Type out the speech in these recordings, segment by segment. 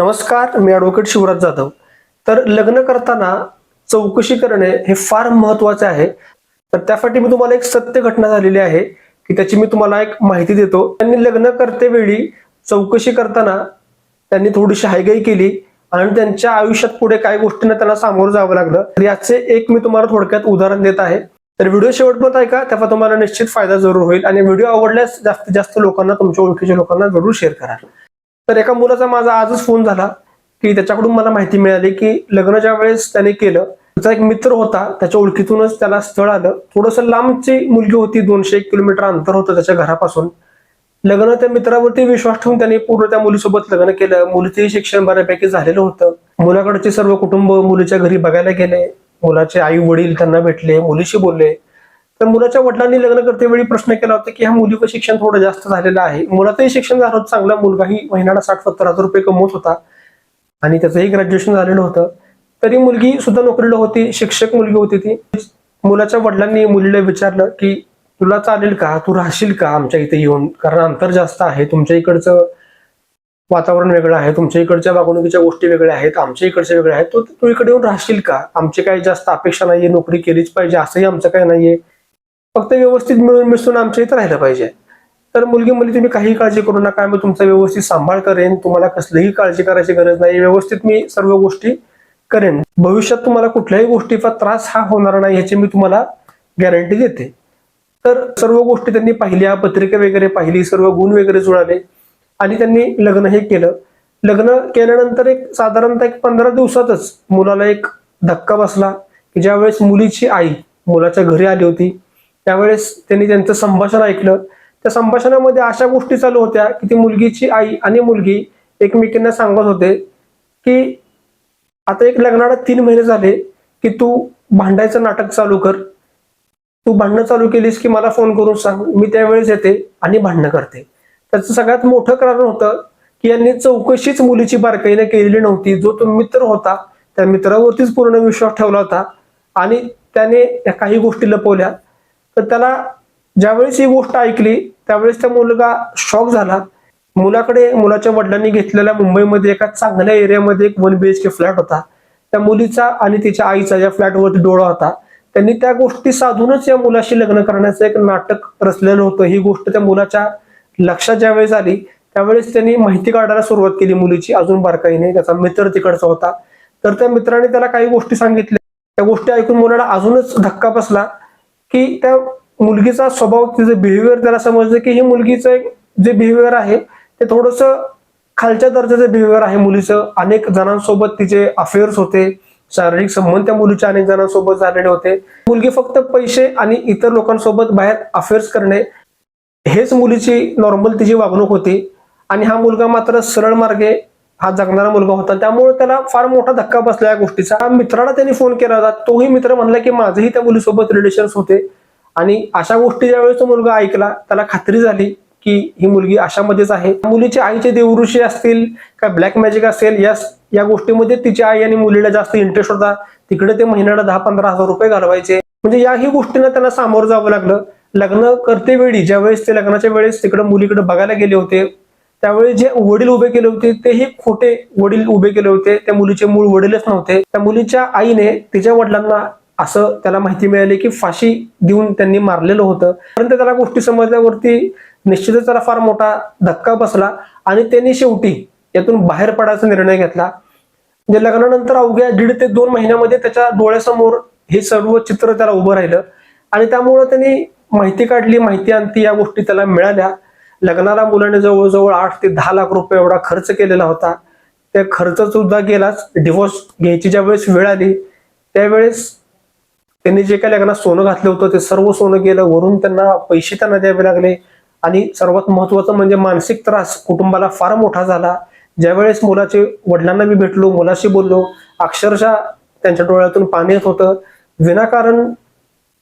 नमस्कार मी ॲडव्होकेट शिवराज जाधव. तर लग्न करताना चौकशी करणे हे फार महत्त्वाचे आहे. तर त्यासाठी मी तुम्हाला एक सत्य घटना झालेली आहे की त्याची मी तुम्हाला एक माहिती देतो. त्यांनी लग्न करते वेळी चौकशी करताना त्यांनी थोडीशी हायगाई केली आणि त्यांच्या आयुष्यात पुढे काय गोष्टींना त्यांना सामोरं जावं लागलं. तर याचे एक मी तुम्हाला थोडक्यात उदाहरण देत आहे. तर व्हिडिओ शेवटपर्यंत ऐका त्याचा तुम्हाला निश्चित फायदा जरूर होईल. आणि व्हिडिओ आवडल्यास जास्तीत जास्त लोकांना तुमच्या ओळखीच्या लोकांना जरूर शेअर करा. तर एका मुलाचा माझा आजच फोन झाला की त्याच्याकडून मला माहिती मिळाली की लग्नाच्या वेळेस त्याने केलं. त्याचा एक मित्र होता त्याच्या ओळखीतूनच त्याला स्थळ आलं. थोडंसं लांबची मुलगी होती दोनशे एक किलोमीटर अंतर होतं त्याच्या घरापासून. लग्न त्या मित्रावरती विश्वास ठेवून त्यांनी पूर्ण त्या मुलीसोबत लग्न केलं. मुलीचेही शिक्षण बऱ्यापैकी झालेलं होतं. मुलाकडचे सर्व कुटुंब मुलीच्या घरी बघायला गेले. मुलाचे आई वडील त्यांना भेटले मुलीशी बोलले. तर मुलाच्या वडिलांनी लग्न करते वेळी प्रश्न केला होता की ह्या मुलीचं शिक्षण थोडं जास्त झालेलं आहे. मुलाचंही शिक्षण झालं होतं चांगला मुलगाही महिन्याला साठ सत्तर हजार रुपये कमवत होता. आणि त्याचंही ग्रॅज्युएशन झालेलं होतं. तरी मुलगी सुद्धा नोकरीला होती शिक्षक मुलगी होती ती. मुलाच्या वडिलांनी मुलीला विचारलं की तुला चालेल का? तू राहशील का आमच्या इथे येऊन? कारण अंतर जास्त आहे तुमच्या इकडचं वातावरण वेगळं आहे तुमच्या इकडच्या वागणुकीच्या गोष्टी वेगळ्या आहेत आमच्या इकडच्या वेगळ्या आहेत. तू तू इकडे येऊन राहशील का? आमची काही जास्त अपेक्षा नाहीये नोकरी केलीच पाहिजे असंही आमचं काही नाहीये. फक्त व्यवस्थित मिळून मिसळून आमच्या इथं राहिलं पाहिजे. तर मुलगी मुली तुम्ही काही काळजी करू नका मी तुमचा व्यवस्थित सांभाळ करेन तुम्हाला कसलीही काळजी करायची गरज नाही व्यवस्थित मी सर्व गोष्टी करेन. भविष्यात तुम्हाला कुठल्याही गोष्टीचा त्रास हा होणार नाही याची मी तुम्हाला गॅरंटी देते. तर सर्व गोष्टी त्यांनी पाहिल्या पत्रिका वगैरे पाहिली सर्व गुण वगैरे जुळाले. आणि त्यांनी लग्न हे केलं. लग्न केल्यानंतर एक साधारणतः एक पंधरा दिवसातच मुलाला एक धक्का बसला की ज्यावेळेस मुलीची आई मुलाच्या घरी आली होती त्यावेळेस त्यांनी त्यांचं संभाषण ऐकलं. त्या संभाषणामध्ये अशा गोष्टी चालू होत्या की ती मुलगीची आई आणि मुलगी एकमेकींना सांगत होते की आता एक लग्नाला तीन महिने झाले की तू भांडायचं नाटक चालू कर. तू भांडणं चालू केलीस की मला फोन करून सांग. मी त्यावेळेस येते आणि भांडणं करते. त्याचं सगळ्यात मोठं कारण होतं की यांनी चौकशीच मुलीची बारकाईने केलेली नव्हती. जो तो मित्र होता त्या मित्रावरतीच पूर्ण विश्वास ठेवला होता आणि त्याने त्या काही गोष्टी लपवल्या. तर त्याला ज्यावेळेस ही गोष्ट ऐकली त्यावेळेस त्या मुलगा शॉक झाला. मुलाकडे मुलाच्या वडिलांनी घेतलेल्या मुंबईमध्ये एका चांगल्या एरियामध्ये एक वन बीएचके फ्लॅट होता. त्या मुलीचा आणि तिच्या आईचा या फ्लॅटवरती डोळा होता. त्यांनी त्या गोष्टी साधूनच या मुलाशी लग्न करण्याचं एक नाटक रचलेलं होतं. ही गोष्ट त्या मुलाच्या लक्षात ज्यावेळेस आली त्यावेळेस त्यांनी माहिती काढायला सुरुवात केली मुलीची. अजून बारकाईने त्याचा मित्र तिकडचा होता. तर त्या मित्राने त्याला काही गोष्टी सांगितल्या. त्या गोष्टी ऐकून मुलाला अजूनच धक्का बसला. की त्या मुलगीचा स्वभाव तिचं बिहेवियर त्याला समजलं की ही मुलगीचं जे बिहेवियर आहे ते थोडस खालच्या दर्जाचं बिहेवियर आहे मुलीचं. अनेक जणांसोबत तिचे अफेअर्स होते. शारीरिक संबंध त्या मुलीच्या अनेक जणांसोबत झालेले होते. मुलगी फक्त पैसे आणि इतर लोकांसोबत बाहेर अफेअर्स करणे हेच मुलीची नॉर्मल तिची वागणूक होती. आणि हा मुलगा मात्र सरळ मार्गे हा जगणारा मुलगा होता. त्यामुळे त्याला फार मोठा धक्का बसला या गोष्टीचा. मित्राला त्यांनी फोन केला होता. तोही मित्र म्हणला की माझंही त्या मुलीसोबत रिलेशन्स होते. आणि अशा गोष्टी ज्यावेळेस तो मुलगा ऐकला त्याला खात्री झाली की ही मुलगी अशामध्येच आहे. मुलीची आईचे देवऋषी असतील काय ब्लॅक मॅजिक असेल या या गोष्टीमध्ये तिची आई आणि मुलीला जास्त इंटरेस्ट होता. तिकडे ते महिन्याला दहा पंधरा हजार रुपये घालवायचे. म्हणजे याही गोष्टींना त्यांना सामोरं जावं लागलं. लग्न करते वेळी ज्यावेळेस ते लग्नाच्या वेळेस तिकडे मुलीकडे बघायला गेले होते त्यावेळी जे वडील उभे केले होते तेही खोटे वडील उभे केले होते. त्या मुलीचे मूळ वडीलच नव्हते. त्या मुलीच्या आईने तिच्या वडिलांना असं त्याला माहिती मिळाली की फाशी देऊन त्यांनी मारलेलं होतं. परंतु त्याला गोष्टी समजल्यावरती निश्चितच त्याला फार मोठा धक्का बसला आणि त्यांनी शेवटी यातून बाहेर पडायचा निर्णय घेतला. म्हणजे लग्नानंतर अवघ्या दीड ते दोन महिन्यामध्ये त्याच्या डोळ्यासमोर हे सर्व चित्र त्याला उभं राहिलं. आणि त्यामुळं त्यांनी माहिती काढली माहिती आणती या गोष्टी त्याला मिळाल्या. लग्नाला मुलाने जवळजवळ आठ ते दहा लाख रुपये एवढा खर्च केलेला होता. त्या खर्च सुद्धा गेलाच. डिवोर्स घ्यायची ज्या वेळेस वेळ आली त्यावेळेस त्यांनी जे काही लग्नात सोनं घातलं होतं ते सर्व सोनं गेलं. वरून त्यांना पैसे त्यांना द्यावे लागले. आणि सर्वात महत्वाचं म्हणजे मानसिक त्रास कुटुंबाला फार मोठा झाला. ज्यावेळेस मुलाचे वडिलांना मी भेटलो मुलाशी बोललो अक्षरशः त्यांच्या डोळ्यातून पाणी येत होतं. विनाकारण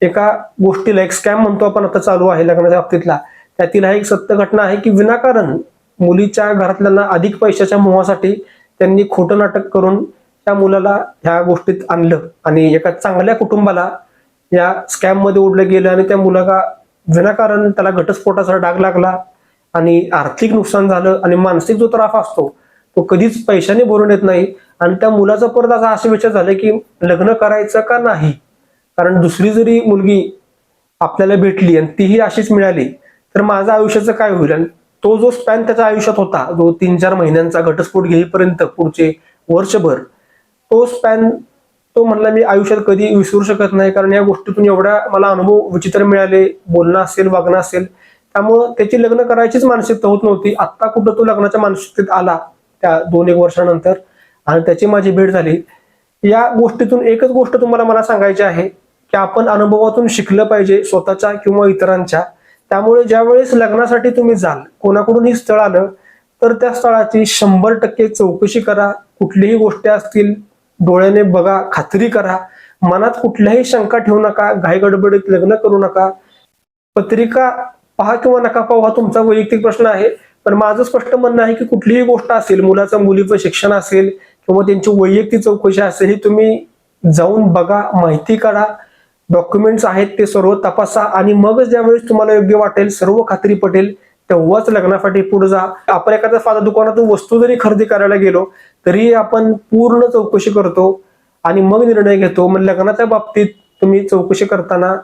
एका गोष्टीला एक स्कॅम म्हणतो आपण आता चालू आहे लग्नाच्या बाबतीतला. त्यातील हा एक सत्य घटना आहे की विनाकारण मुलीच्या घरातल्यांना अधिक पैशाच्या मोहासाठी त्यांनी खोटं नाटक करून त्या मुलाला ह्या गोष्टीत आणलं. आणि एका चांगल्या कुटुंबाला या स्कॅममध्ये ओढलं गेलं आणि त्या मुलाला विनाकारण त्याला घटस्फोटाचा डाग लागला आणि आर्थिक नुकसान झालं आणि मानसिक जो त्रास असतो तो कधीच पैशाने भरून येत नाही. आणि त्या मुलाचा परत असा असे विचार झाले की लग्न करायचं का नाही? कारण दुसरी जरी मुलगी आपल्याला भेटली आणि तीही अशीच मिळाली तर माझं आयुष्याचं काय होईल? आणि तो जो स्पॅन त्याच्या आयुष्यात होता जो तीन चार महिन्यांचा घटस्फोट घेईपर्यंत पुढचे वर्षभर तो स्पॅन तो म्हणला मी आयुष्यात कधी विसरू शकत नाही कारण या गोष्टीतून एवढा मला अनुभव विचित्र मिळाले बोलणं असेल वागणं असेल. त्यामुळं त्याची लग्न करायचीच मानसिकता होत नव्हती. आत्ता कुठं तो लग्नाच्या मानसिकतेत आला त्या दोन एक वर्षानंतर आणि त्याची माझी भेट झाली. या गोष्टीतून एकच गोष्ट तुम्हाला मला सांगायची आहे की आपण अनुभवातून शिकलं पाहिजे स्वतःच्या किंवा इतरांच्या. त्यामुळे ज्या वेळेस लग्नासाठी तुम्ही जाल कोणाकडूनही स्थळ आलं तर त्या स्थळाची शंभर टक्के चौकशी करा. कुठलीही गोष्टी असतील डोळ्याने बघा खात्री करा. मनात कुठल्याही शंका ठेवू नका घाई गडबडीत लग्न करू नका. पत्रिका पहा किंवा नका पाहू हा तुमचा वैयक्तिक प्रश्न आहे. पण माझं स्पष्ट म्हणणं आहे की कुठलीही गोष्ट असेल मुलाचं मुलीचं शिक्षण असेल किंवा त्यांची वैयक्तिक चौकशी असेल ही तुम्ही जाऊन बघा माहिती काढा. डॉक्युमेंट्स आहेत ते सर्व तपासा आणि मगच ज्यावेळेस तुम्हाला योग्य वाटेल सर्व खात्री पटेल तेव्हाच लग्नासाठी पुढे जा. आपण एखाद्या साध्या दुकानातून वस्तू जरी खरेदी करायला गेलो तरी आपण पूर्ण चौकशी करतो आणि मग निर्णय घेतो. मग लग्नाच्या बाबतीत तुम्ही चौकशी करताना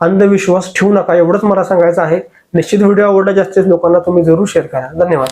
अंधविश्वास ठेवू नका. एवढंच मला सांगायचं आहे. निश्चित व्हिडिओ आवडला जास्तीत लोकांना तुम्ही जरूर शेअर करा. धन्यवाद.